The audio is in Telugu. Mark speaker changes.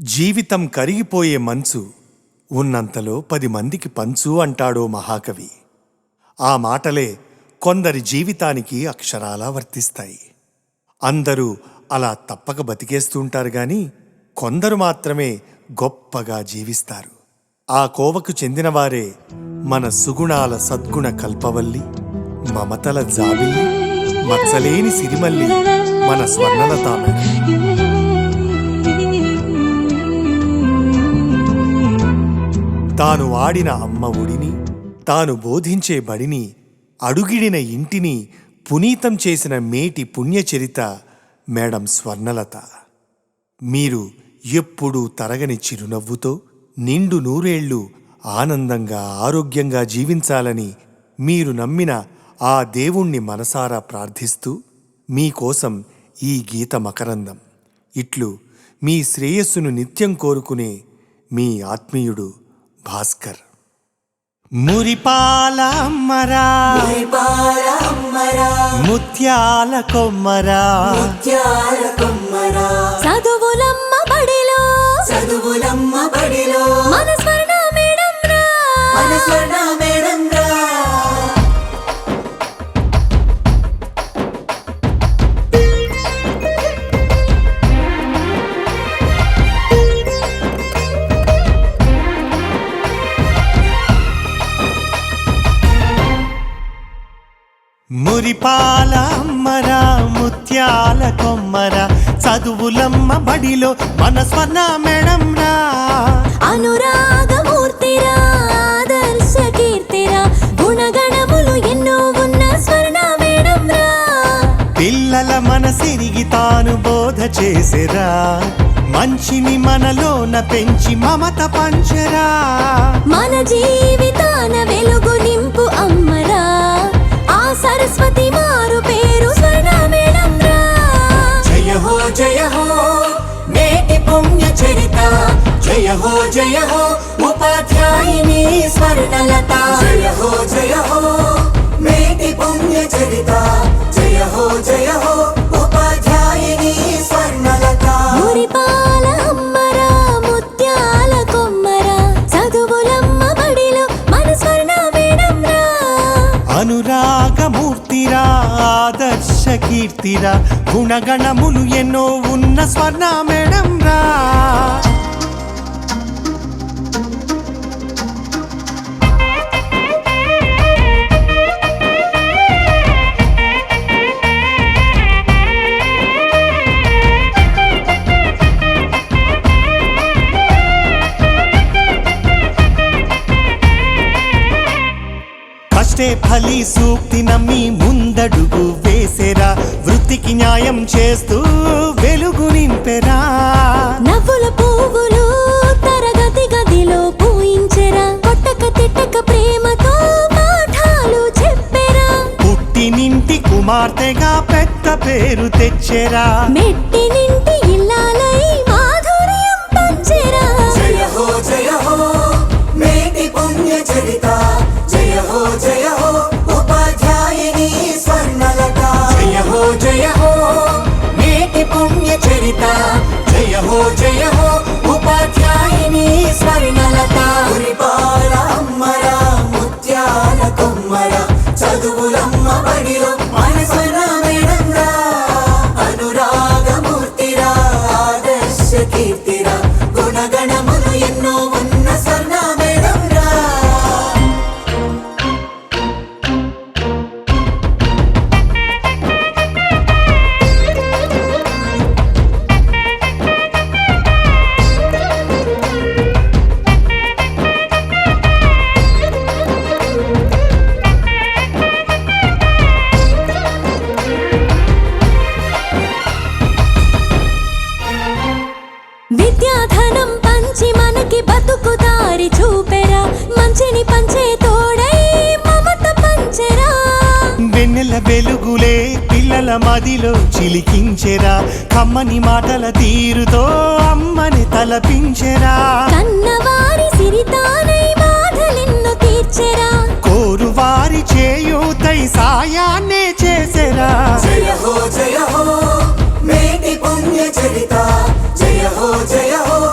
Speaker 1: జీవితం కరిగిపోయే మంచు ఉన్నంతలో పది మందికి పంచు అంటాడో మహాకవి. ఆ మాటలే కొందరి జీవితానికి అక్షరాలా వర్తిస్తాయి. అందరూ అలా తప్పక బతికేస్తుంటారు గాని కొందరు మాత్రమే గొప్పగా జీవిస్తారు. ఆ కోవకు చెందినవారే మన సుగుణాల సద్గుణ కల్పవల్లి మమతల జాబిల్లి మచ్చలేని సిరిమల్లి మన స్వర్ణలతామె తాను ఆడిన అమ్మ ఒడిని తాను బోధించే బడిని అడుగిడిన ఇంటిని పునీతం చేసిన మేటి పుణ్యచరిత మేడం స్వర్ణలత. మీరు ఎప్పుడూ తరగని చిరునవ్వుతో నిండు నూరేళ్ళు ఆనందంగా ఆరోగ్యంగా జీవించాలని మీరు నమ్మిన ఆ దేవుణ్ణి మనసారా ప్రార్థిస్తూ మీకోసం ఈ గీత మకరందం. ఇట్లు మీ శ్రేయస్సును నిత్యం కోరుకునే మీ ఆత్మీయుడు భాస్కర్. మురిపాల అమ్మరా. ముత్యాల కొమ్మరా.
Speaker 2: చదువులమ్మ బడిలో.
Speaker 3: చదువులమ్మ బడిలో.
Speaker 2: మన స్వర్ణ మేడం రా
Speaker 3: మన స్వర్ణ
Speaker 1: మురిపాల అమ్మరా ముత్యాల కొమ్మరా చదువులమ్మ బడిలో మన స్వర్ణ మేడం రా
Speaker 2: అనురాగమూర్తిరా ఆదర్శ కీర్తిరా గుణగణములు ఎన్నో ఉన్న స్వర్ణ మేడం రా
Speaker 1: పిల్లల మనసిరిగి తాను బోధ చేసెరా. మంచిని మనలోన పెంచి మమత పంచరా.
Speaker 2: మన జీవితాన
Speaker 3: జయ హో జయ హో ఉపాధ్యాయుని స్వర్ణలత జయ హో జయ హో నేటి పుణ్య చరిత. జయ హో జయ హో ఉపాధ్యాయుని స్వర్ణలత
Speaker 1: అనురాగమూర్తిరా ఆదర్శ కీర్తిరా. గుణగణములు ఎన్నో ఉన్న స్వర్ణ మేడం రా కష్టే ఫలి సూక్తి నమ్మి ముందడుగు వేసెరా. వృత్తికి న్యాయం చేస్తూ వెలుగు నింపెరా.
Speaker 2: నవ్వుల పువ్వులు తరగతి గదిలో పూయించెరా. కొట్టక తిట్టక ప్రేమతో పాఠాలు చెప్పెరా.
Speaker 1: పుట్టినింటి కుమార్తెగా పెద్ద పేరు తెచ్చెరా.
Speaker 2: మెట్టి
Speaker 3: చదువులమ్మ
Speaker 2: మంచిని పంచే తోడై మమత పంచెరా.
Speaker 1: వెన్నెల వెలుగులే పిల్లల మదిలో చిలికించెరా. కమ్మని మాటల తీరుతో అమ్మని తలపించెరా.
Speaker 2: కన్నవారి సిరితానై బాధలెన్నో తీర్చెరా.
Speaker 1: కోరు వారి చేయూతై సాయాన్నే చేసెరా.
Speaker 3: జయ హో జయ హో మేటి పుణ్య చరిత. జయ హో జయ హో.